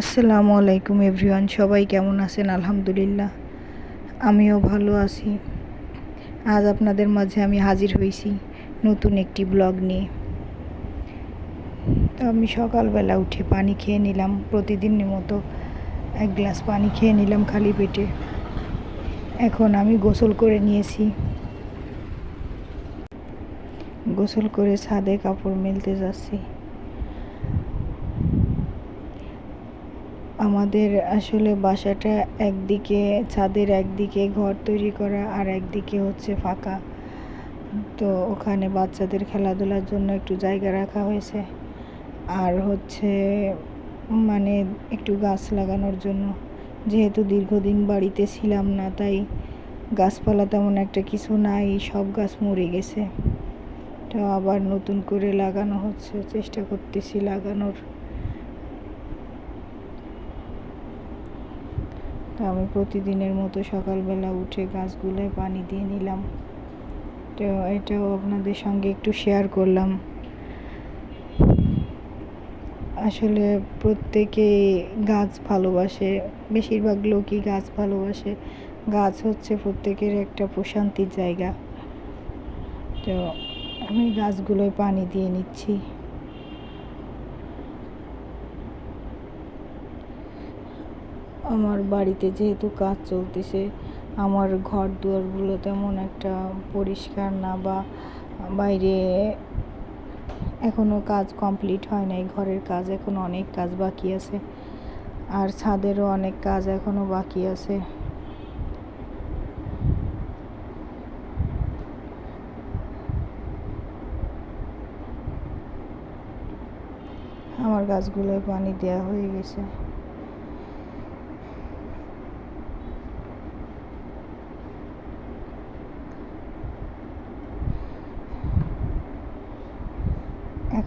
আসসালামু আলাইকুম এভরিওয়ান, সবাই কেমন আছেন? আলহামদুলিল্লাহ, আমিও ভালো আছি। আজ আপনাদের মাঝে আমি হাজির হয়েছি নতুন একটি ব্লগ নিয়ে। তো আমি সকালবেলা উঠে পানি খেয়ে নিলাম, প্রতিদিনের মতো এক গ্লাস পানি খেয়ে নিলাম খালি পেটে। এখন আমি গোসল করে নিয়েছি। গোসল করে ছাদে কাপড় মেলতে যাচ্ছি। আমাদের আসলে বাসাটা একদিকে, ছাদের একদিকে, ঘর তৈরি করা আর একদিকে হচ্ছে ফাঁকা। তো ওখানে বাচ্চাদের খেলাধুলার জন্য একটু জায়গা রাখা হয়েছে। আর হচ্ছে মানে একটু গাছ লাগানোর জন্য। যেহেতু দীর্ঘদিন বাড়িতে ছিলাম না, তাই গাছপালা তেমন একটা কিছু নাই, সব গাছ মরে গেছে। তো আবার নতুন করে লাগানো হচ্ছে, চেষ্টা করতেছি লাগানোর। তো আমি প্রতিদিনের মতো সকালবেলা উঠে গাছগুলোয় পানি দিয়ে নিলাম। তো এটাও আপনাদের সঙ্গে একটু শেয়ার করলাম। আসলে প্রত্যেকে গাছ ভালোবাসে, বেশিরভাগ লোকই গাছ ভালোবাসে। গাছ হচ্ছে প্রত্যেকের একটা প্রশান্তির জায়গা। তো আমি গাছগুলোয় পানি দিয়ে নিচ্ছি। আমার বাড়িতে যেহেতু কাজ চলতেছে, আমার ঘর দুয়ারগুলো তেমন একটা পরিষ্কার না বা বাইরে এখনও কাজ কমপ্লিট হয় নাই, ঘরের কাজ এখনও অনেক কাজ বাকি আছে। আর ছাদেরও অনেক কাজ এখনও বাকি আছে। আমার গাছগুলোয় পানি দেওয়া হয়ে গেছে।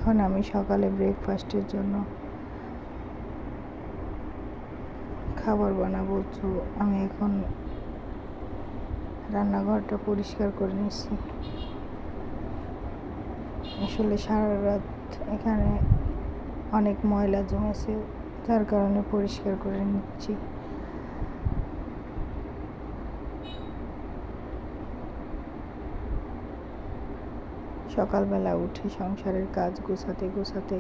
এখন আমি সকালে ব্রেকফাস্টের জন্য খাবার বানাবো। তো আমি এখন রান্নাঘরটা পরিষ্কার করে নিচ্ছি। আসলে সারা রাত এখানে অনেক ময়লা জমেছে, যার কারণে পরিষ্কার করে নিচ্ছি। সকালবেলা উঠে সংসারের কাজ গোছাতে গোছাতে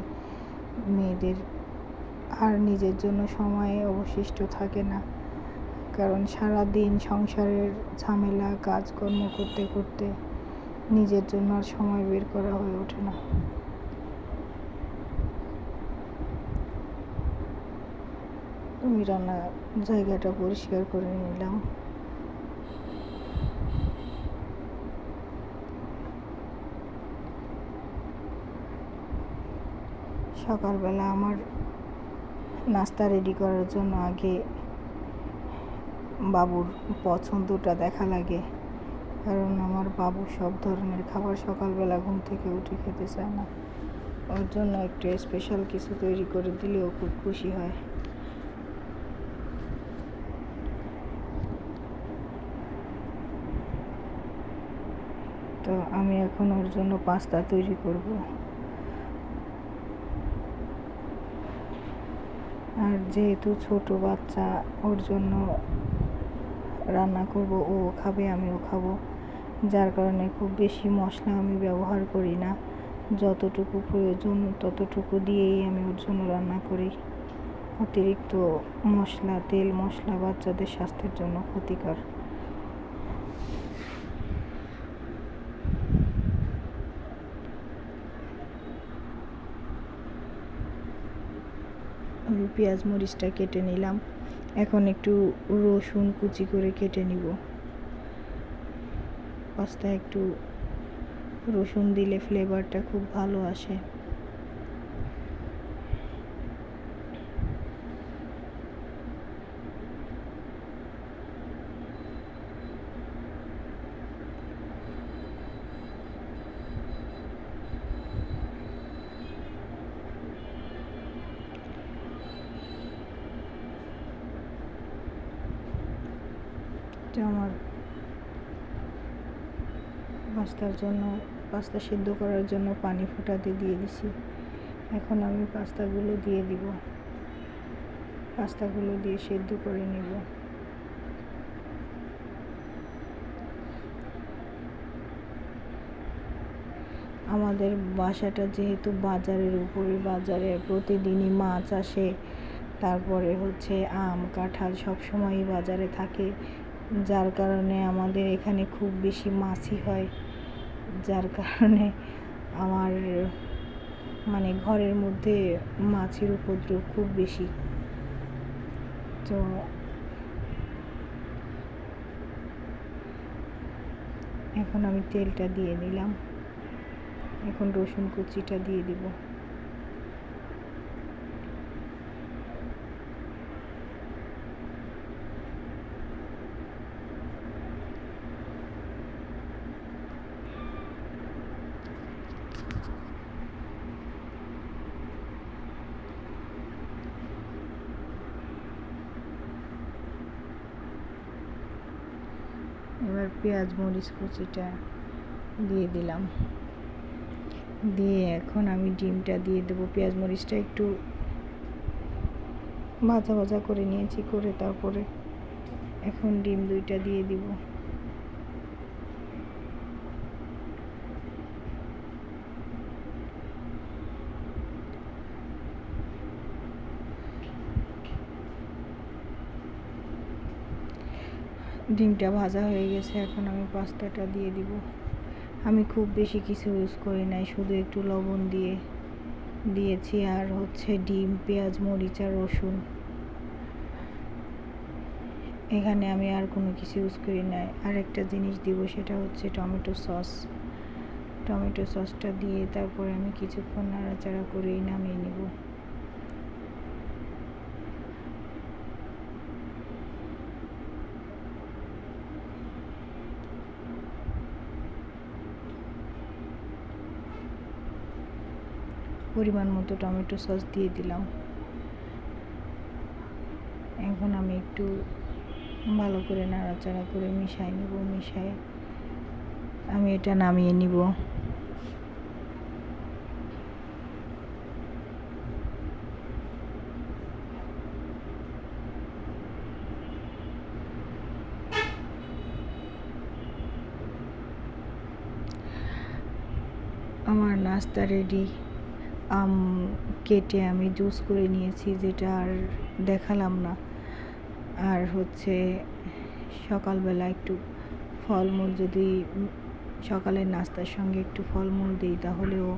মেয়েদের আর নিজের জন্য সময়ে অবশিষ্ট থাকে না। কারণ সারা দিন সংসারের ঝামেলা, কাজকর্ম করতে করতে নিজের জন্য আর সময় বের করা হয়ে ওঠে না। আমি রান্না জায়গাটা পরিষ্কার করে নিলাম। সকালবেলা আমার নাস্তা রেডি করার জন্য আগে বাবুর পছন্দটা দেখা লাগে। কারণ আমার বাবু সব ধরনের খাবার সকালবেলা ঘুম থেকে উঠে খেতে চায় না। ওর জন্য একটু স্পেশাল কিছু তৈরি করে দিলেও খুব খুশি হয়। তো আমি এখন ওর জন্য পাস্তা তৈরি করব। আর যেহেতু ছোট বাচ্চা, ওর জন্য রান্না করব, ও খাবে, আমিও খাব। যার কারণে খুব বেশি মশলা আমি ব্যবহার করি না। যতটুকু প্রয়োজন, ততটুকু দিয়েই আমি ওর জন্য রান্না করি। অতিরিক্ত মশলা, তেল মশলা বাচ্চাদের স্বাস্থ্যের জন্য ক্ষতিকর। আমি পেঁয়াজ মরিচটা কেটে নিলাম। এখন একটু রসুন কুচি করে কেটে নিব। পাস্তা একটু রসুন দিলে ফ্লেভারটা খুব ভালো আসে। এটা আমার পাস্তার জন্য, পাস্তা সিদ্ধ করার জন্য পানি ফোটাতে দিয়ে দিছি। এখন আমি পাস্তাগুলো দিয়ে দিব। পাস্তাগুলো দিয়ে সেদ্ধ করে নেব। আমাদের বাসাটা যেহেতু বাজারের উপরে, বাজারে প্রতিদিনই মাছ আসে, তারপরে হচ্ছে আম, কাঁঠাল সবসময়ই বাজারে থাকে। যার কারণে আমাদের এখানে খুব বেশি মাছি হয়। যার কারণে আমার মানে ঘরের মধ্যে মাছের উপদ্রব খুব বেশি। তো এখন আমি তেলটা দিয়ে দিলাম। এখন রসুন কুচিটা দিয়ে দিব এবার পেঁয়াজ মরিচ কুচিটা দিয়ে দিলাম। দিয়ে এখন আমি ডিমটা দিয়ে দেবো। পেঁয়াজ মরিচটা একটু ভাজা ভাজা করে নিয়েছি, করে তারপরে এখন ডিম দুইটা দিয়ে দিব। ডিমটা ভাজা হয়ে গেছে, এখন আমি পাস্তাটা দিয়ে দিব। আমি খুব বেশি কিছু ইউজ করি নাই, শুধু একটু লবণ দিয়ে দিয়েছি, আর হচ্ছে ডিম, পেঁয়াজ, মরিচ আর রসুন। এখানে আমি আর কোনো কিছু ইউজ করি নাই। আর একটা জিনিস দিব, সেটা হচ্ছে টমেটো সস। টমেটো সসটা দিয়ে তারপরে আমি কিছুক্ষণ নাড়াচাড়া করেই নামিয়ে নেব। পরিমাণ মতো টমেটো সস দিয়ে দিলাম। এখন আমি একটু ভালো করে নাড়াচাড়া করে মিশাই নেব মিশাই আমি এটা নামিয়ে নিব। আমার নাস্তা রেডি। আম কেটে আমি জুস করে নিয়েছি, যেটা আর দেখালাম না। আর হচ্ছে সকালবেলা একটু ফলমূল যদি সকালের নাস্তার সঙ্গে একটু ফলমূল দিই তাহলেও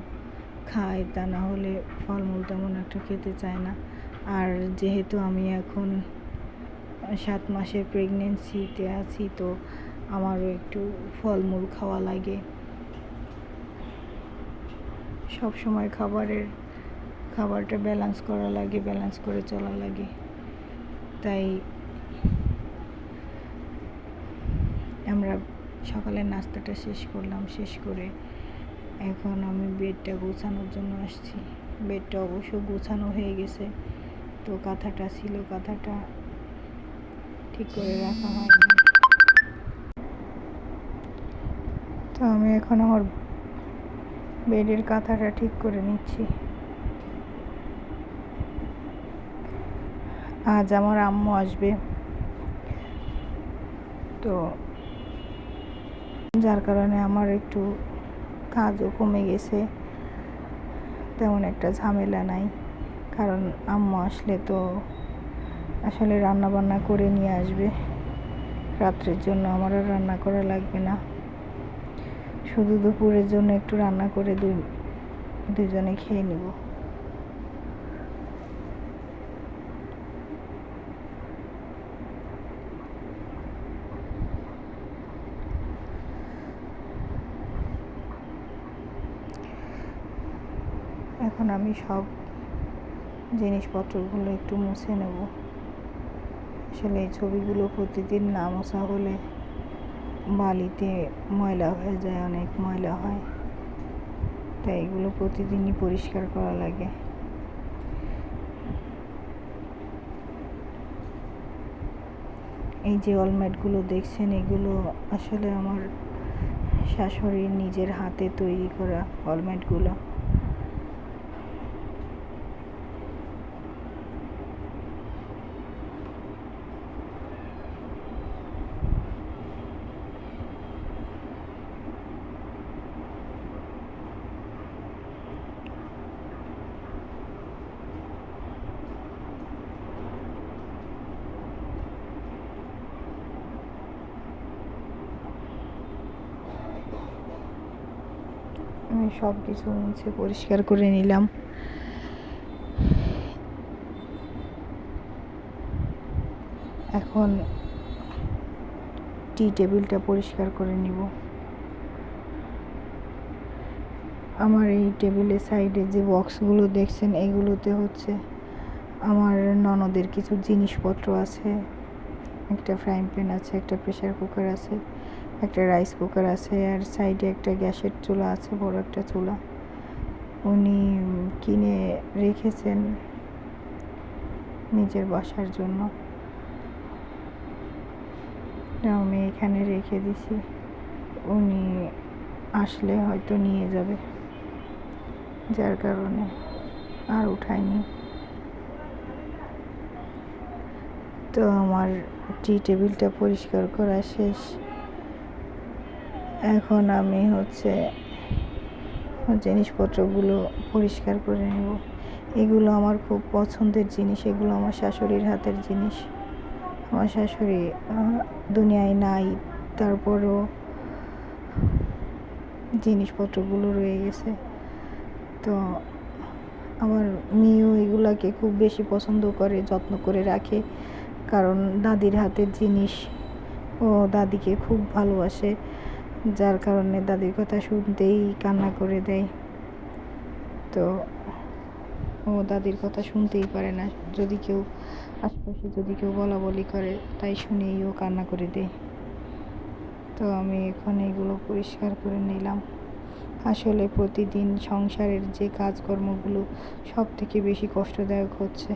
খায়। তা না হলে ফলমূল তেমন একটা খেতে চায় না। আর যেহেতু আমি এখন সাত মাসের প্রেগনেন্সিতে আছি, তো আমারও একটু ফলমূল খাওয়া লাগে। সব সময় খাবারের, খাবারটা ব্যালেন্স করা লাগে ব্যালেন্স করে চলা লাগে। তাই আমরা সকালের নাস্তাটা শেষ করলাম, শেষ করে এখন আমি বেডটা গোছানোর জন্য আসছি। বেডটা অবশ্য গোছানো হয়ে গেছে, তো কাঁথাটা ছিল, কাঁথাটা ঠিক করে রাখা হয়নি। তো আমি এখন আমার বেডের কাঁথাটা ঠিক করে নিচ্ছি। আজ আমার আম্মু আসবে। তো যার কারণে আমার একটু কাজও কমে গেছে। তেমন একটা ঝামেলা নাই। কারণ আম্মু আসলে তো আসলে রান্না বান্না করে নিয়ে আসবে। রাত্রের জন্য আমার রান্না করা লাগবে না। শুধু দুপুরের জন্য একটু রান্না করে দুই, দুজনে খেয়ে নেব। এখন আমি সব জিনিসপত্রগুলো একটু মুছে নেব। আসলে এই ছবিগুলো প্রতিদিন না মোছা হলে বালিতে ময়লা হয়ে যায়, অনেক ময়লা হয়। তাই এগুলো প্রতিদিনই পরিষ্কার করা লাগে। এই যে অলম্যাটগুলো দেখছেন, এগুলো আসলে আমার শাশুড়ির নিজের হাতে তৈরি করা অলমেটগুলো আমি সব কিছু মুছে পরিষ্কার করে নিলাম। এখন টি টেবিলটা পরিষ্কার করে নিব। আমার এই টেবিলের সাইডে যে বক্সগুলো দেখছেন, এগুলোতে হচ্ছে আমার ননদের কিছু জিনিসপত্র আছে, একটা ফ্রাইং প্যান আছে, একটা প্রেশার কুকার আছে। একটা রাইস কুকার আছে আর সাইডে একটা গ্যাসের চুলা আছে, বড় একটা চুলা। উনি কিনে রেখেছেন নিজের বাসার জন্য। আমি এখানে রেখে দিছি। উনি আসলে হয়তো নিয়ে যাবে, যার কারণে আর উঠায়নি। তো আমার টি টেবিলটা পরিষ্কার করা শেষ। এখন আমি হচ্ছে জিনিসপত্রগুলো পরিষ্কার করে নেব। এগুলো আমার খুব পছন্দের জিনিস, এগুলো আমার শাশুড়ির হাতের জিনিস। আমার শাশুড়ি দুনিয়ায় নাই, তারপরও জিনিসপত্রগুলো রয়ে গেছে। তো আমার মেয়েও এগুলাকে খুব বেশি পছন্দ করে, যত্ন করে রাখে। কারণ দাদির হাতের জিনিস, ও দাদিকে খুব ভালোবাসে। যার কারণে দাদির কথা শুনতেই কান্না করে দেয়। তো ও দাদির কথা শুনতেই পারে না। যদি কেউ আশপাশে যদি কেউ বলা বলি করে, তাই শুনেই ও কান্না করে দেয়। তো আমি এখন এগুলো পরিষ্কার করে নিলাম। আসলে প্রতিদিন সংসারের যে কাজকর্মগুলো সব থেকে বেশি কষ্টদায়ক হচ্ছে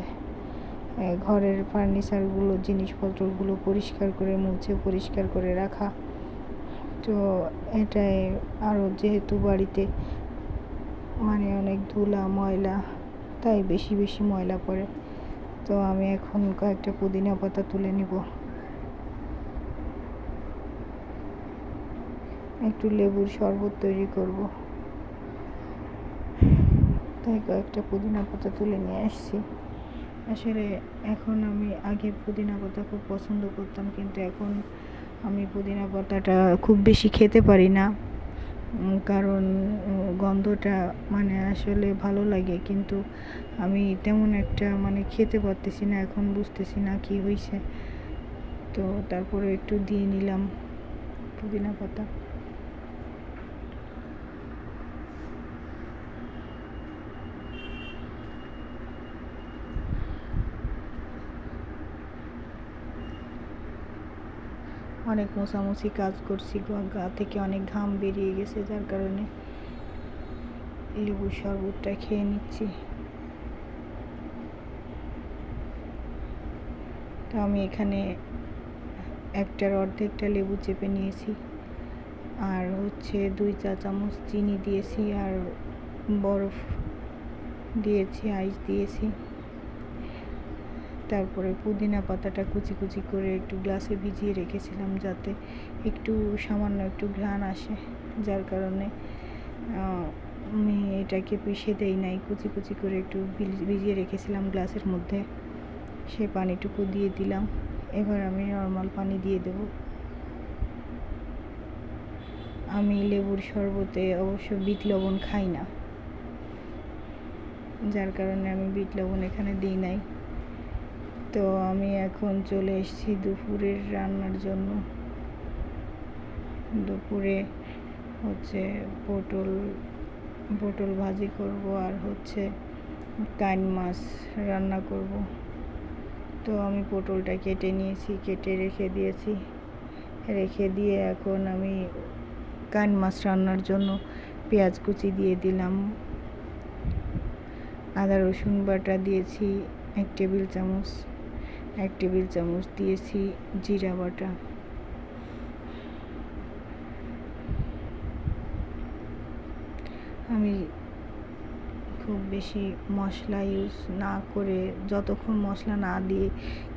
ঘরের ফার্নিচারগুলো জিনিসপত্রগুলো পরিষ্কার করে, মুছে পরিষ্কার করে রাখা তো এটাই আরও যেহেতু বাড়িতে মানে অনেক ধুলা, ময়লা, তাই বেশি বেশি ময়লা পড়ে। তো আমি এখন কয়েকটা পুদিনা পাতা তুলে নিব। একটু লেবুর শরবত তৈরি করব। তাই কয়েকটা পুদিনা পাতা তুলে নিয়ে আসছি। আসলে এখন আমি আগে পুদিনা পাতা খুব পছন্দ করতাম, কিন্তু এখন আমি পুদিনা পাতাটা খুব বেশি খেতে পারি না কারণ গন্ধটা মানে আসলে ভালো লাগে, কিন্তু আমি তেমন একটা মানে খেতে পারতেছি না, এখন বুঝতেছি না কি হয়েছে তো তারপরে একটু দিয়ে নিলাম পুদিনা পাতা। অনেক মোছামুছি কাজ করছি, গা থেকে অনেক ঘাম বেরিয়ে গেছে, যার কারণে লেবুর শরবতটা খেয়ে নিচ্ছি। তো আমি এখানে একটার অর্ধেকটা লেবু চেপে নিয়েছি, আর হচ্ছে দুই চা চামচ চিনি দিয়েছি, আর বরফ দিয়েছি, আইস দিয়েছি। তারপরে পুদিনা পাতাটা কুচি কুচি করে একটু গ্লাসে ভিজিয়ে রেখেছিলাম যাতে একটু সামান্য একটু ঘ্রাণ আসে। যার কারণে আমি এটাকে পিষে দেই নাই, কুচি কুচি করে একটু ভিজিয়ে রেখেছিলাম গ্লাসের মধ্যে। সে পানিটুকু দিয়ে দিলাম। এবার আমি নর্মাল পানি দিয়ে দেব। আমি লেবুর শরবতে অবশ্য বিট লবণ খাই না। যার কারণে আমি বিট লবণ এখানে দিই নাই। তো আমি এখন চলে এসেছি দুপুরের রান্নার জন্য। দুপুরে হচ্ছে পটল পটল ভাজি করব আর হচ্ছে কান মাছ রান্না করব। তো আমি পটলটা কেটে নিয়েছি, কেটে রেখে দিয়েছি। রেখে দিয়ে এখন আমি কান মাছ রান্নার জন্য পেঁয়াজ কুচি দিয়ে দিলাম। আদা রসুন বাটা দিয়েছি, এক টেবিল চামচ। এক টেবিল চামচ দিয়েছি জিরা বাটা। আমি খুব বেশি মশলা ইউজ না করে যতক্ষণ মশলা না দিয়ে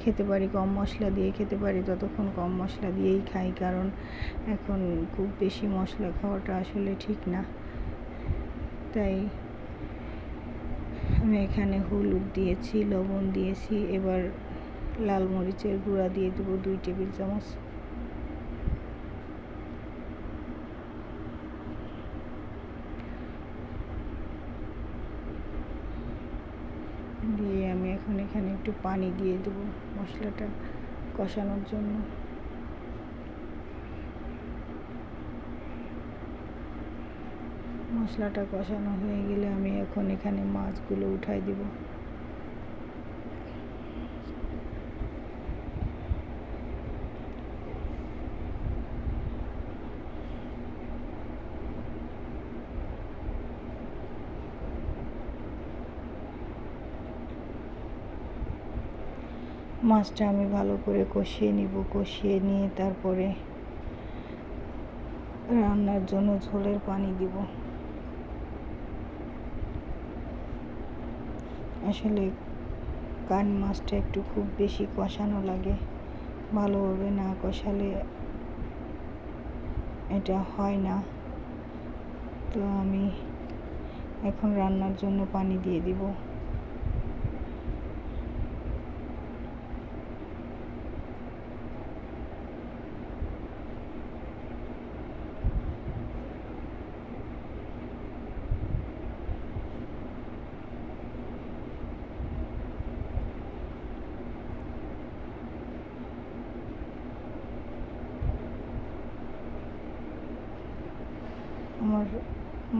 খেতে পারি, কম মশলা দিয়ে খেতে পারি, ততক্ষণ কম মশলা দিয়েই খাই, কারণ এখন খুব বেশি মশলা খাওয়াটা আসলে ঠিক না। তাই আমি এখানে হলুদ দিয়েছি, লবণ দিয়েছি, এবার লাল মরিচের গুঁড়া দিয়ে দেবো দুই টেবিল চামচ। দিয়ে আমি এখন এখানে একটু পানি দিয়ে দেবো মশলাটা কষানোর জন্য। মশলাটা কষানো হয়ে গেলে আমি এখন এখানে মাছগুলো উঠাই দেবো। মাছটা আমি ভালো করে কষিয়ে নিব, কষিয়ে নিয়ে তারপরে রান্নার জন্য ঝোলের পানি দিব। আসলে কান মাছটা একটু খুব বেশি কষানো লাগে। ভালোভাবে না কষালে এটা হয় না। তো আমি এখন রান্নার জন্য পানি দিয়ে দিব আমার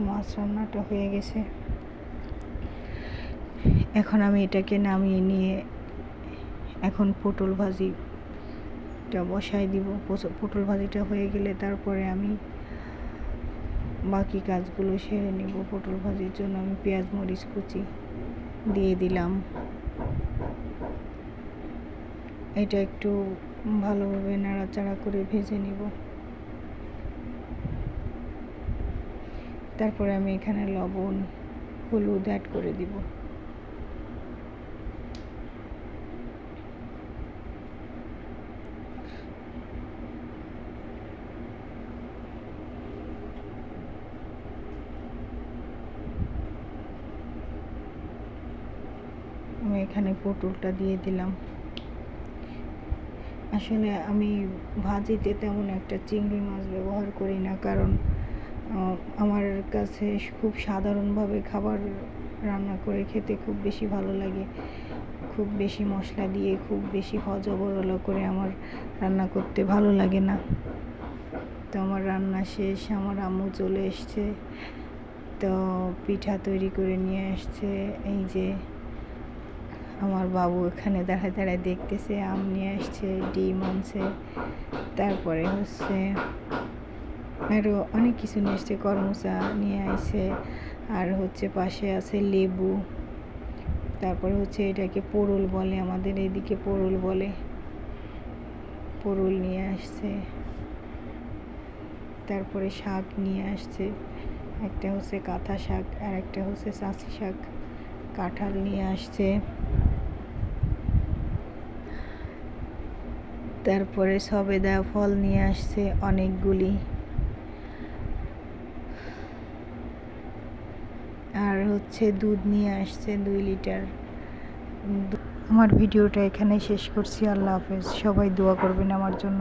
মাছ রান্নাটা হয়ে গেছে। এখন আমি এটাকে নামিয়ে নিয়ে এখন পটল ভাজিটা বসাই দিব। পটল ভাজিটা হয়ে গেলে তারপরে আমি বাকি কাজগুলো সেরে নিব। পটল ভাজির জন্য আমি পেঁয়াজ, মরিচ, কুচি দিয়ে দিলাম। এটা একটু ভালোভাবে নাড়াচাড়া করে ভেজে নিব। তারপরে আমি এখানে লবণ, হলুদ অ্যাড করে দিব। আমি এখানে পটলটা দিয়ে দিলাম। আসলে আমি ভাজিতে তেমন একটা চিংড়ি মাছ ব্যবহার করি না, কারণ আমার কাছে খুব সাধারণভাবে খাবার রান্না করে খেতে খুব বেশি ভালো লাগে। খুব বেশি মশলা দিয়ে, খুব বেশি হজবরল করে আমার রান্না করতে ভালো লাগে না। তো আমার রান্না শেষ, আমার আম্মু চলে এসছে। তো পিঠা তৈরি করে নিয়ে আসছে। এই যে আমার বাবু এখানে দাঁড়ায় দাঁড়ায় দেখতেছে, আম নিয়ে আসছে, ডিম আনছে। তারপরে হচ্ছে আরও অনেক কিছু নিয়ে এসছে করমচা নিয়ে আসছে আর হচ্ছে পাশে আছে লেবু। তারপরে হচ্ছে এটাকে পোড়ল বলে, আমাদের এদিকে পোড়ল বলে। পোড়ল নিয়ে আসছে। তারপরে শাক নিয়ে আসছে। একটা হচ্ছে কাঁথা শাক, আর একটা হচ্ছে চাষি শাক। কাঁঠাল নিয়ে আসছে। তারপরে সবেদা ফল নিয়ে আসছে অনেকগুলি আর হচ্ছে দুধ নিয়ে আসছে দুই লিটার। আমার ভিডিওটা এখানে শেষ করছি। আল্লাহ হাফেজ। সবাই দোয়া করবেন আমার জন্য।